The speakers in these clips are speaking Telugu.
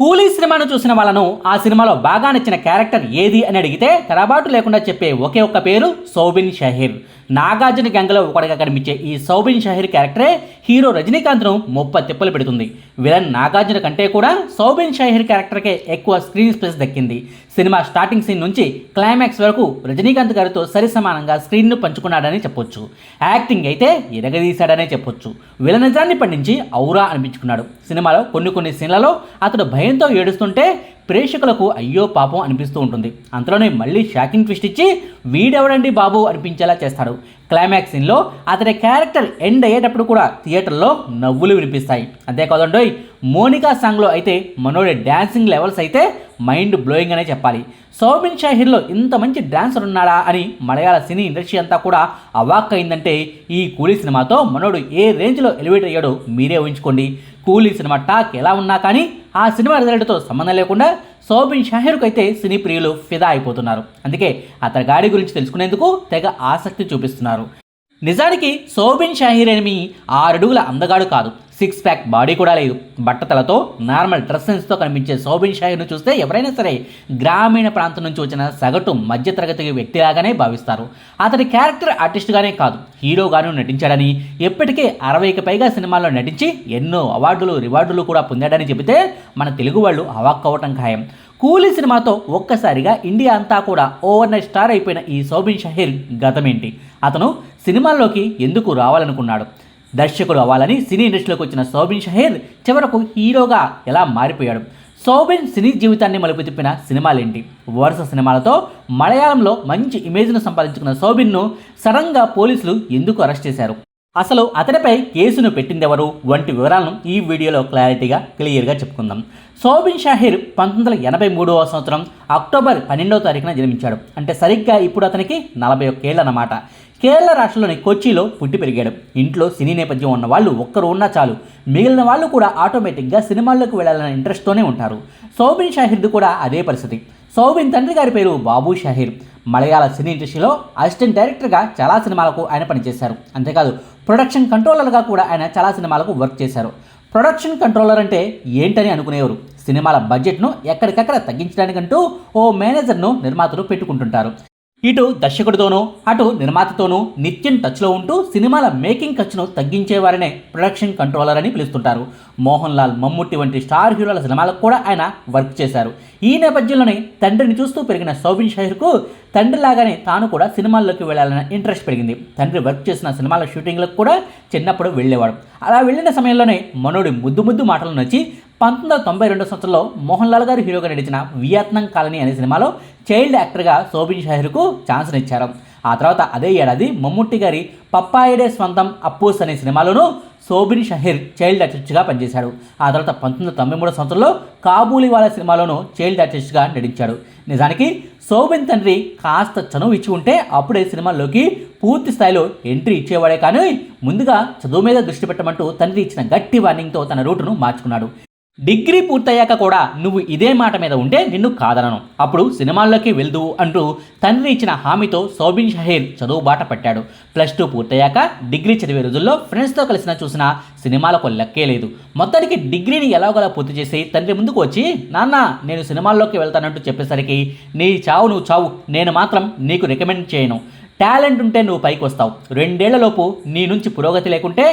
కూలీ సినిమాను చూసిన వాళ్ళను ఆ సినిమాలో బాగా నచ్చిన క్యారెక్టర్ ఏది అని అడిగితే తెరబాటు లేకుండా చెప్పే ఒకే ఒక్క పేరు సౌబిన్ షహీర్. నాగార్జున గంగలో ఒకటిగా కనిపించే ఈ సౌబిన్ షహీర్ క్యారెక్టరే హీరో రజనీకాంత్ను ముప్ప తిప్పలు పెడుతుంది. విలన్ నాగార్జున కంటే కూడా సౌబిన్ షాహిర్ క్యారెక్టర్కే ఎక్కువ స్క్రీన్ స్పేస్ దక్కింది. సినిమా స్టార్టింగ్ సీన్ నుంచి క్లైమాక్స్ వరకు రజనీకాంత్ గారితో సరిసమానంగా స్క్రీన్ను పంచుకున్నాడని చెప్పొచ్చు. యాక్టింగ్ అయితే ఎరగదీశాడనే చెప్పొచ్చు. విలనిజాన్ని పండించి ఔరా అనిపించుకున్నాడు. సినిమాలో కొన్ని కొన్ని సీన్లలో అతడు భయంతో ఏడుస్తుంటే ప్రేక్షకులకు అయ్యో పాపం అనిపిస్తూ ఉంటుంది. అంతలోనే మళ్ళీ షాకింగ్ ట్విస్ట్ ఇచ్చి వీడెవడండి బాబు అనిపించేలా చేస్తాడు. క్లైమాక్స్ సీన్లో అతని క్యారెక్టర్ ఎండ్ అయ్యేటప్పుడు కూడా థియేటర్లో నవ్వులు వినిపిస్తాయి. అంతేకాదండి మోనికా సాంగ్లో అయితే మనోడి డ్యాన్సింగ్ లెవెల్స్ అయితే మైండ్ బ్లోయింగ్ అనే చెప్పాలి. సౌబిన్ షాహిర్లో ఇంత మంచి డాన్సర్ ఉన్నాడా అని మలయాళ సినీ ఇండస్ట్రీ అంతా కూడా అవాక్ అయిందంటే ఈ కూలీ సినిమాతో మనోడు ఏ రేంజ్లో ఎలివేట్ అయ్యాడో మీరే ఊహించుకోండి. కూలీ సినిమా టాక్ ఎలా ఉన్నా కానీ ఆ సినిమా రిజల్ట్తో సంబంధం లేకుండా సోబిన్ షాహిర్కు అయితే సినీ ప్రియులు ఫిదా అయిపోతున్నారు. అందుకే అతని గాడి గురించి తెలుసుకునేందుకు తెగ ఆసక్తి చూపిస్తున్నారు. నిజానికి సోబిన్ షాహీర్ ఎనిమి ఆరడుగుల అందగాడు కాదు. సిక్స్ ప్యాక్ బాడీ కూడా లేదు. బట్టతలతో నార్మల్ డ్రెస్ సెన్స్తో కనిపించే శోభిన్ షాయిను చూస్తే ఎవరైనా సరే గ్రామీణ ప్రాంతం నుంచి వచ్చిన సగటు మధ్యతరగతి వ్యక్తిలాగానే భావిస్తారు. అతని క్యారెక్టర్ ఆర్టిస్ట్గానే కాదు హీరోగాను నటించాడని ఎప్పటికే అరవైకి పైగా సినిమాల్లో నటించి ఎన్నో అవార్డులు రివార్డులు కూడా పొందాడని చెబితే మన తెలుగు వాళ్ళు అవాక్కవటం ఖాయం. కూలీ సినిమాతో ఒక్కసారిగా ఇండియా అంతా కూడా ఓవర్ నైట్ స్టార్ అయిపోయిన ఈ శోభిన్ షహీర్ గతమేంటి? అతను సినిమాల్లోకి ఎందుకు రావాలనుకున్నాడు? దర్శకుడు అవ్వాలని సినీ ఇండస్ట్రీలోకి వచ్చిన సౌబిన్ షహీర్ చివరకు హీరోగా ఎలా మారిపోయాడు? సౌబిన్ సినీ జీవితాన్ని మలుపు తిప్పిన సినిమాలేంటి? వరుస సినిమాలతో మలయాళంలో మంచి ఇమేజ్ను సంపాదించుకున్న సౌబిన్ను సడన్గా పోలీసులు ఎందుకు అరెస్ట్ చేశారు? అసలు అతడిపై కేసును పెట్టిందెవరు? వంటి వివరాలను ఈ వీడియోలో క్లారిటీగా క్లియర్గా చెప్పుకుందాం. సోబిన్ షాహిర్ పంతొమ్మిది వందల ఎనభై మూడవ సంవత్సరం అక్టోబర్ పన్నెండవ తారీఖున జన్మించాడు. అంటే సరిగ్గా ఇప్పుడు అతనికి నలభై ఒక్కేళ్ళు అన్నమాట కేరళ రాష్ట్రంలోని కొచ్చిలో పుట్టి పెరిగాడు. ఇంట్లో సినీ నేపథ్యం ఉన్న వాళ్ళు ఒక్కరు ఉన్నా చాలు. మిగిలిన వాళ్ళు కూడా ఆటోమేటిక్గా సినిమాల్లోకి వెళ్ళాలనే ఇంట్రెస్ట్తోనే ఉంటారు. సౌబిన్ షాహిర్ది కూడా అదే పరిస్థితి. సౌబిన్ తండ్రి గారి పేరు బాబు షాహిర్. మలయాళ సినీ ఇండస్ట్రీలో అసిస్టెంట్ డైరెక్టర్గా చాలా సినిమాలకు ఆయన పనిచేశారు. అంతేకాదు ప్రొడక్షన్ కంట్రోలర్గా కూడా ఆయన చాలా సినిమాలకు వర్క్ చేశారు. ప్రొడక్షన్ కంట్రోలర్ అంటే ఏంటని అనుకునేవారు. సినిమాల బడ్జెట్ను ఎక్కడికక్కడ తగ్గించడానికంటూ ఓ మేనేజర్ను నిర్మాతలు పెట్టుకుంటుంటారు. ఇటు దర్శకుడితోనూ అటు నిర్మాతతోనూ నిత్యం టచ్లో ఉంటూ సినిమాల మేకింగ్ ఖర్చును తగ్గించేవారనే ప్రొడక్షన్ కంట్రోలర్ అని పిలుస్తుంటారు. మోహన్ లాల్ మమ్ముట్టి వంటి స్టార్ హీరోల సినిమాలకు కూడా ఆయన వర్క్ చేశారు. ఈ నేపథ్యంలోనే తండ్రిని చూస్తూ పెరిగిన సౌబిన్ షహీర్కు తండ్రిలాగానే తాను కూడా సినిమాల్లోకి వెళ్ళాలన్న ఇంట్రెస్ట్ పెరిగింది. తండ్రి వర్క్ చేసిన సినిమాల షూటింగ్లకు కూడా చిన్నప్పుడు వెళ్ళేవాడు. అలా వెళ్ళిన సమయంలోనే మనోడి ముద్దు ముద్దు మాటలు నచ్చి పంతొమ్మిది వందల తొంభై రెండో సంవత్సరంలో మోహన్ లాల్ గారు హీరోగా నడిచిన వియత్నాం కాలనీ అనే సినిమాలో చైల్డ్ యాక్టర్గా సోబిన్ షాహిర్కు ఛాన్స్ ఇచ్చారు ఆ తర్వాత అదే ఏడాది మమ్ముట్టి గారి పప్పాయిడే స్వంతం అప్పూస్ అనే సినిమాలోనూ సోబిన్ షహీర్ చైల్డ్ ఆర్టిస్ట్గా పనిచేశాడు. ఆ తర్వాత పంతొమ్మిది వందల తొంభై మూడో సంవత్సరంలో కాబూలివాలా సినిమాలోనూ చైల్డ్ ఆర్టిస్ట్గా నటించాడు. నిజానికి సోబిన్ తండ్రి కాస్త చనువు ఇచ్చి ఉంటే అప్పుడే సినిమాల్లోకి పూర్తి స్థాయిలో ఎంట్రీ ఇచ్చేవాడే కానీ ముందుగా చదువు మీద దృష్టి పెట్టమంటూ తండ్రి ఇచ్చిన గట్టి వార్నింగ్తో తన రూటును మార్చుకున్నాడు. డిగ్రీ పూర్తయ్యాక కూడా నువ్వు ఇదే మాట మీద ఉంటే నిన్ను కాదనను. అప్పుడు సినిమాల్లోకి వెళ్దు అంటూ తండ్రి ఇచ్చిన హామీతో సౌబిన్ షహీర్ చదువు బాట పట్టాడు. ప్లస్ టూ పూర్తయ్యాక డిగ్రీ చదివే రోజుల్లో ఫ్రెండ్స్తో కలిసిన చూసిన సినిమాలకు లెక్కే లేదు. మొత్తానికి డిగ్రీని ఎలాగోలా పూర్తి చేసి తండ్రి ముందుకు వచ్చి నాన్న నేను సినిమాల్లోకి వెళ్తానంటూ చెప్పేసరికి నీ చావు నువ్వు చావు. నేను మాత్రం నీకు రికమెండ్ చేయను. టాలెంట్ ఉంటే నువ్వు పైకి వస్తావు రెండేళ్ళలోపు నీ నుంచి పురోగతి లేకుంటే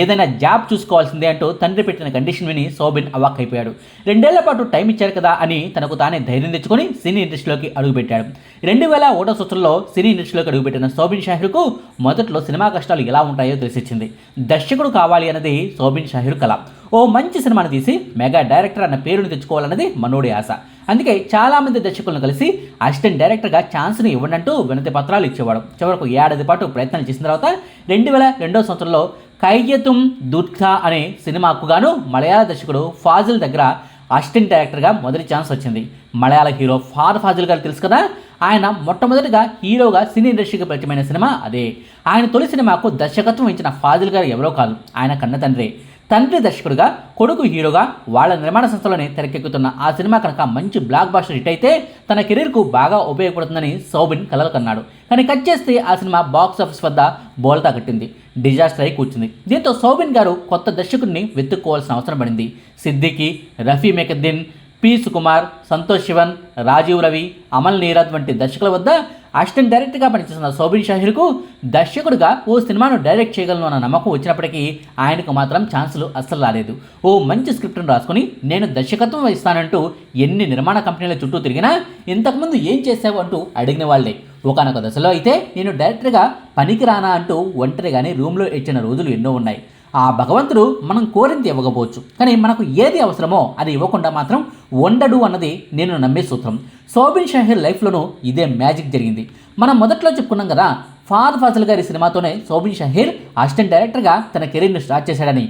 ఏదైనా జాబ్ చూసుకోవాల్సిందే అంటూ తండ్రి పెట్టిన కండిషన్ విని సోబిన్ అవాక్ అయిపోయాడు రెండేళ్ళ పాటు టైం ఇచ్చారు కదా అని తనకు తానే ధైర్యం తెచ్చుకొని సినీ ఇండస్ట్రీలోకి అడుగుపెట్టాడు. రెండు వేల ఒకటో సంవత్సరంలో సినీ ఇండస్ట్రీలోకి అడుగుపెట్టిన సోబిన్ షాహిర్కు మొదట్లో సినిమా కష్టాలు ఎలా ఉంటాయో తెలిసిచ్చింది. దర్శకుడు కావాలి అన్నది సోబిన్ షాహిర్ కళ ఓ మంచి సినిమాను తీసి మెగా డైరెక్టర్ అన్న పేరుని తెచ్చుకోవాలన్నది మనోడి ఆశ. అందుకే చాలామంది దర్శకులను కలిసి అసిస్టెంట్ డైరెక్టర్గా ఛాన్స్ని ఇవ్వండంటూ వినతి పత్రాలు ఇచ్చేవాడు. చివరకు ఏడాది పాటు ప్రయత్నాలు చేసిన తర్వాత రెండు వేల రెండో సంవత్సరంలో కైయతుం దుర్ఖా అనే సినిమాకు గాను మలయాళ దర్శకుడు ఫాజిల్ దగ్గర అసిస్టెంట్ డైరెక్టర్గా మొదటి ఛాన్స్ వచ్చింది. మలయాళ హీరో ఫాద్ ఫాజిల్ గారు తెలుసు కదా? ఆయన మొట్టమొదటిగా హీరోగా సినీ ఇండస్ట్రీకి పరిచయమైన సినిమా అదే. ఆయన తొలి సినిమాకు దర్శకత్వం ఇచ్చిన ఫాజిల్ గారు ఎవరో కాదు. ఆయన కన్న తండ్రి. తండ్రి దర్శకుడిగా కొడుకు హీరోగా వాళ్ళ నిర్మాణ సంస్థలోనే తెరకెక్కుతున్న ఆ సినిమా కనుక మంచి బ్లాక్ బాస్టర్ హిట్ అయితే తన కెరీర్కు బాగా ఉపయోగపడుతుందని సౌబిన్ కలలు కన్నాడు. కానీ కట్ చేస్తే ఆ సినిమా బాక్స్ ఆఫీస్ వద్ద బోల్తా కట్టింది. డిజాస్టర్ అయి కూర్చుంది. దీంతో సౌబిన్ గారు కొత్త దర్శకుడిని వెతుక్కోవాల్సిన అవసరం పడింది. సిద్దికి రఫీ మెకద్దీన్ పి సుకుమార్ సంతోష్ శివన్ రాజీవ్ రవి అమల్ నీరద్ వంటి దర్శకుల వద్ద అసిస్టెంట్ డైరెక్టర్గా పనిచేస్తున్న సోబిన్ షాహిర్కు దర్శకుడిగా ఓ సినిమాను డైరెక్ట్ చేయగలను అన్న నమ్మకం వచ్చినప్పటికీ ఆయనకు మాత్రం ఛాన్సులు అస్సలు రాలేదు. ఓ మంచి స్క్రిప్ట్ను రాసుకుని నేను దర్శకత్వం వహిస్తానంటూ ఎన్ని నిర్మాణ కంపెనీల చుట్టూ తిరిగినా ఇంతకుముందు ఏం చేసావు అంటూ అడిగిన వాళ్ళే. ఒకనొక దశలో అయితే నేను డైరెక్టర్గా పనికి రానా అంటూ ఒంటరిగానే రూమ్లో ఇచ్చిన రోజులు ఎన్నో ఉన్నాయి. ఆ భగవంతుడు మనం కోరింది ఇవ్వకపోవచ్చు. కానీ మనకు ఏది అవసరమో అది ఇవ్వకుండా మాత్రం ఉండడు అన్నది నేను నమ్మే సూత్రం. సోబిన్ షాహిర్ లైఫ్లోనూ ఇదే మ్యాజిక్ జరిగింది. మనం మొదట్లో చెప్పుకున్నాం కదా ఫాద్ ఫాజల్ గారి సినిమాతోనే సోబిన్ షహీర్ అసిస్టెంట్ డైరెక్టర్గా తన కెరీర్ను స్టార్ట్ చేశాడని.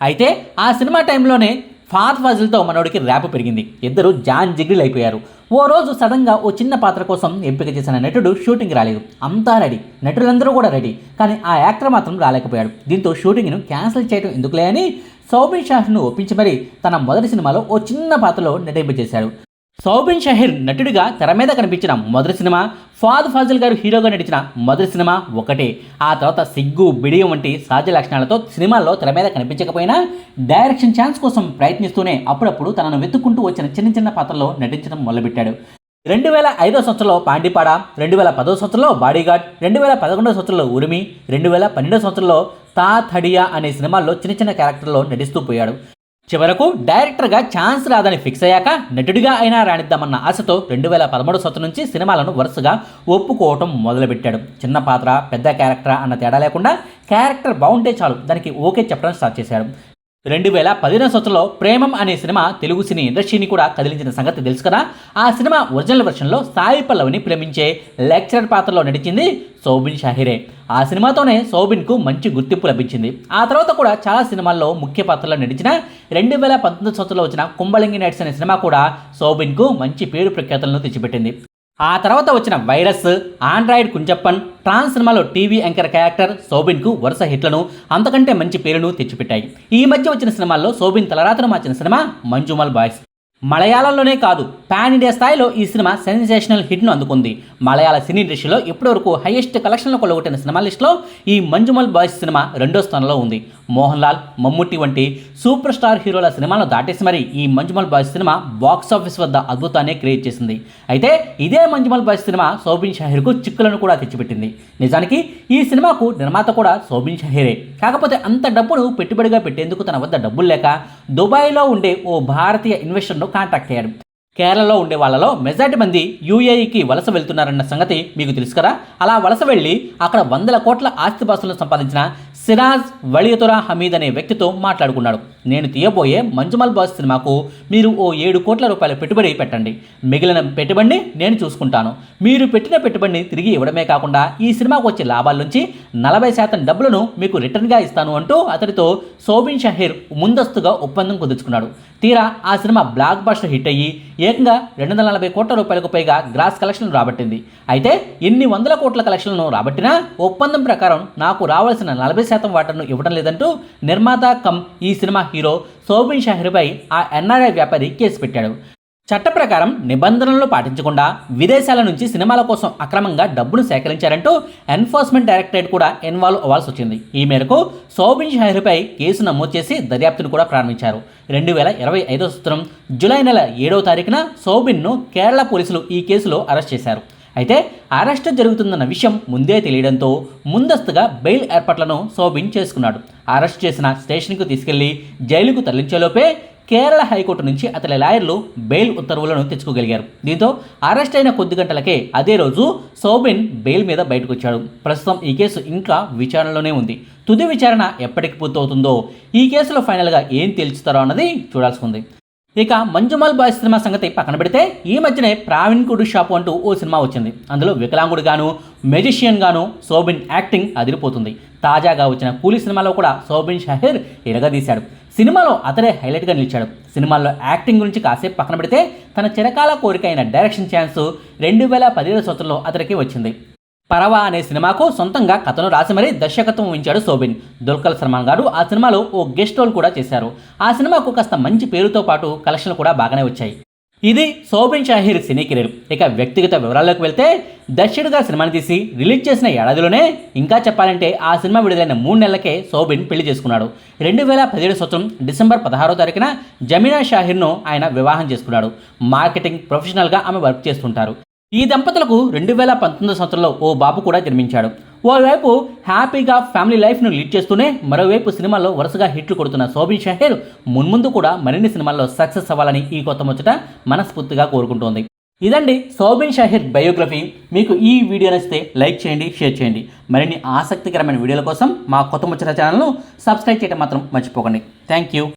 అయితే ఆ సినిమా టైంలోనే ఫాద్ ఫాజిల్తో మనోడికి ర్యాప్ పెరిగింది. ఇద్దరు జాన్ జిగ్రిల్ అయిపోయారు. ఓ రోజు సడన్గా ఓ చిన్న పాత్ర కోసం ఎంపిక చేసిన నటుడు షూటింగ్ రాలేదు. అంతా రెడీ. నటులందరూ కూడా రెడీ. కానీ ఆ యాక్టర్ మాత్రం రాలేకపోయాడు. దీంతో షూటింగ్ను క్యాన్సిల్ చేయడం ఎందుకులే అని సౌబిన్ షాహ్ను ఒప్పించి మరీ తన మొదటి సినిమాలో ఓ చిన్న పాత్రలో నటింపజేశాడు. సౌబిన్ షహీర్ నటుడిగా తెర మీద కనిపించిన మొదటి సినిమా ఫాద్ ఫాజిల్ గారు హీరోగా నటించిన మొదటి సినిమా ఒకటే. ఆ తర్వాత సిగ్గు బిడియం వంటి సహజ లక్షణాలతో సినిమాల్లో తెర మీద కనిపించకపోయినా డైరెక్షన్ ఛాన్స్ కోసం ప్రయత్నిస్తూనే అప్పుడప్పుడు తనను వెతుక్కుంటూ వచ్చిన చిన్న చిన్న పాత్రలో నటించడం మొదలుపెట్టాడు. రెండు వేల ఐదో సంవత్సరంలో పాండిపాడ రెండు వేల పదో సంవత్సరంలో బాడీగార్డ్ రెండు వేల పదకొండో సంవత్సరంలో ఉరిమి రెండు వేల పన్నెండో సంవత్సరంలో తా థడియా అనే సినిమాల్లో చిన్న చిన్న క్యారెక్టర్లో నటిస్తూ పోయాడు. చివరకు డైరెక్టర్గా ఛాన్స్ రాదని ఫిక్స్ అయ్యాక నటుడిగా అయినా రాణిద్దామన్న ఆశతో రెండు వేల పదమూడు సంవత్సరం నుంచి సినిమాలను వరుసగా ఒప్పుకోవటం మొదలుపెట్టాడు. చిన్న పాత్ర పెద్ద క్యారెక్టర్ అన్న తేడా లేకుండా క్యారెక్టర్ బాగుంటే చాలు దానికి ఓకే చెప్పడం స్టార్ట్ చేశాడు. రెండు వేల పదిహేను సంవత్సరంలో ప్రేమం అనే సినిమా తెలుగు సినీ ఇండస్ట్రీని కూడా కదిలించిన సంగతి తెలుసు కదా. ఆ సినిమా ఒరిజినల్ వెర్షన్లో సాయి పల్లవిని ప్రేమించే లెక్చరర్ పాత్రలో నటించింది సౌబిన్ షాహిరే. ఆ సినిమాతోనే సౌబిన్కు మంచి గుర్తింపు లభించింది. ఆ తర్వాత కూడా చాలా సినిమాల్లో ముఖ్య పాత్రలో నటించిన రెండు వేల పంతొమ్మిది సంవత్సరంలో వచ్చిన కుంబళంగి నైట్స్ అనే సినిమా కూడా సౌబిన్కు మంచి పేరు ప్రఖ్యాతలను తెచ్చిపెట్టింది. ఆ తర్వాత వచ్చిన వైరస్ ఆండ్రాయిడ్ కుంచప్పన్ ట్రాన్స్ సినిమాలో టీవీ యాంకర్ క్యారెక్టర్ సోబిన్కు వరుస హిట్లను అంతకంటే మంచి పేరును తెచ్చిపెట్టాయి. ఈ మధ్య వచ్చిన సినిమాల్లో సోబిన్ తలరాతను మార్చిన సినిమా మంజుమల్ బాయ్స్. మలయాళంలోనే కాదు పాన్ ఇండియా స్థాయిలో ఈ సినిమా సెన్సేషనల్ హిట్ను అందుకుంది. మలయాళ సినీ ఇండస్ట్రీలో ఇప్పటివరకు హైయెస్ట్ కలెక్షన్లు కొలగొట్టిన సినిమా లిస్టులో ఈ మంజుమల్ బాయ్స్ సినిమా రెండో స్థానంలో ఉంది. మోహన్ లాల్ మమ్ముట్టి వంటి సూపర్ స్టార్ హీరోల సినిమాలను దాటేసి మరి ఈ Manjummel Boys cinema box office వద్ద అద్భుతాన్ని క్రియేట్ చేసింది. అయితే ఇదే మంజుమల్ బాయ్స్ సినిమా సోబిన్ షహీర్కు చిక్కులను కూడా తెచ్చిపెట్టింది. నిజానికి ఈ సినిమాకు నిర్మాత కూడా సోబిన్ షహీరే. కాకపోతే అంత డబ్బును పెట్టుబడిగా పెట్టేందుకు తన వద్ద డబ్బులు లేక దుబాయ్లో ఉండే ఓ భారతీయ ఇన్వెస్టర్ను కాంటాక్ట్ అయ్యాడు. కేరళలో ఉండే వాళ్ళలో మెజార్టీ మంది యూఏఈకి వలస వెళ్తున్నారన్న సంగతి మీకు తెలుసు కదా? అలా వలస వెళ్ళి అక్కడ వందల కోట్ల ఆస్తిపాస్తులను సంపాదించిన సిరాజ్ వళియతురా హమీద్ అనే వ్యక్తితో మాట్లాడుకున్నాడు. నేను తీయబోయే మంజుమల్ బాస్ సినిమాకు మీరు ఓ ఏడు కోట్ల రూపాయల పెట్టుబడి పెట్టండి. మిగిలిన పెట్టుబడిని నేను చూసుకుంటాను. మీరు పెట్టిన పెట్టుబడిని తిరిగి ఇవ్వడమే కాకుండా ఈ సినిమాకు వచ్చే లాభాల నుంచి నలభై శాతం డబ్బులను మీకు రిటర్న్గా ఇస్తాను అంటూ అతడితో సోబిన్ షహీర్ ముందస్తుగా ఒప్పందం కుదుర్చుకున్నాడు. తీరా ఆ సినిమా బ్లాక్ బస్టర్ హిట్ అయ్యి ఏకంగా రెండు వందల నలభై కోట్ల రూపాయలకు పైగా గ్రాస్ కలెక్షన్లు రాబట్టింది. అయితే ఎన్ని వందల కోట్ల కలెక్షన్లను రాబట్టినా ఒప్పందం ప్రకారం నాకు రావాల్సిన నలభై శాతం వాటాను ఇవ్వడం లేదంటూ నిర్మాత కమ్ ఈ సినిమా హీరో సోబిన్ షాహిర్పై ఆ ఎన్ఆర్ఐ వ్యాపారి కేసు పెట్టాడు. చట్ట ప్రకారం నిబంధనలు పాటించకుండా విదేశాల నుంచి సినిమాల కోసం అక్రమంగా డబ్బును సేకరించారంటూ ఎన్ఫోర్స్మెంట్ డైరెక్టరేట్ కూడా ఇన్వాల్వ్ అవ్వాల్సి వచ్చింది. ఈ మేరకు సోబిన్ షాహిర్పై కేసు నమోదు చేసి దర్యాప్తును కూడా ప్రారంభించారు. రెండు వేల ఇరవై ఐదో సంవత్సరం జూలై నెల ఏడవ తారీఖున సోబిన్ను కేరళ పోలీసులు ఈ కేసులో అరెస్ట్ చేశారు. అయితే అరెస్ట్ జరుగుతుందన్న విషయం ముందే తెలియడంతో ముందస్తుగా బెయిల్ ఏర్పాట్లను సోబిన్ చేసుకున్నాడు. అరెస్ట్ చేసిన స్టేషన్కు తీసుకెళ్ళి జైలుకు తరలించేలోపే కేరళ హైకోర్టు నుంచి అతని లాయర్లు బెయిల్ ఉత్తర్వులను తెచ్చుకోగలిగారు. దీంతో అరెస్ట్ అయిన కొద్ది గంటలకే అదే రోజు సోబిన్ బెయిల్ మీద బయటకు వచ్చాడు ప్రస్తుతం ఈ కేసు ఇంకా విచారణలోనే ఉంది. తుది విచారణ ఎప్పటికి పూర్తవుతుందో ఈ కేసులో ఫైనల్గా ఏం తేల్చుతారో అన్నది చూడాల్సి ఉంది. ఇక మంజుమాల్ బాయ్స్ సినిమా సంగతి పక్కన పెడితే ఈ మధ్యనే ప్రావీణ్కుడు షాపు అంటూ ఓ సినిమా వచ్చింది. అందులో వికలాంగుడు గాను మెజిషియన్ గాను సోబిన్ యాక్టింగ్ అదిరిపోతుంది. తాజాగా వచ్చిన కూలీ సినిమాలో కూడా సోబిన్ షహీర్ ఇరగదీశాడు. సినిమాలో అతడే హైలైట్గా నిలిచాడు. సినిమాల్లో యాక్టింగ్ గురించి కాసేపు పక్కన పెడితే తన చిరకాల కోరిక అయిన డైరెక్షన్ ఛాన్స్ రెండు వేల పదిహేడు సంవత్సరంలో అతడికి వచ్చింది. పరవ అనే సినిమాకు సొంతంగా కథను రాసి మరీ దర్శకత్వం వహించాడు సోబిన్ దుల్కర్ సల్మాన్ గారు ఆ సినిమాలో ఓ గెస్ట్ రోల్ కూడా చేశారు. ఆ సినిమాకు కాస్త మంచి పేరుతో పాటు కలెక్షన్లు కూడా బాగానే వచ్చాయి. ఇది సోబిన్ షాహీర్ సినీ కెరీర్. ఇక వ్యక్తిగత వివరాల్లోకి వెళ్తే దర్శకుడిగా సినిమాని తీసి రిలీజ్ చేసిన ఏడాదిలోనే ఇంకా చెప్పాలంటే ఆ సినిమా విడుదలైన మూడు నెలలకే సోబిన్ పెళ్ళి చేసుకున్నాడు. రెండు వేల పదిహేడు సంవత్సరం డిసెంబర్ పదహారో తారీఖున జమీనా షాహీర్ను ఆయన వివాహం చేసుకున్నాడు. మార్కెటింగ్ ప్రొఫెషనల్గా ఆమె వర్క్ చేస్తుంటారు. ఈ దంపతులకు రెండు వేల పంతొమ్మిది సంవత్సరంలో ఓ బాబు కూడా జన్మించాడు. ఓవైపు హ్యాపీగా ఫ్యామిలీ లైఫ్ను లీడ్ చేస్తూనే మరోవైపు సినిమాల్లో వరుసగా హిట్లు కొడుతున్న శోభిన్ షహీర్ మున్ముందు కూడా మరిన్ని సినిమాల్లో సక్సెస్ అవ్వాలని ఈ కొత్త ముచ్చట మనస్ఫూర్తిగా కోరుకుంటోంది. ఇదండి సోబిన్ షాహిర్ బయోగ్రఫీ. మీకు ఈ వీడియో నచ్చితే లైక్ చేయండి షేర్ చేయండి. మరిన్ని ఆసక్తికరమైన వీడియోల కోసం మా కొత్త ముచ్చట ఛానల్ను సబ్స్క్రైబ్ చేయడం మాత్రం మర్చిపోకండి. Thank you.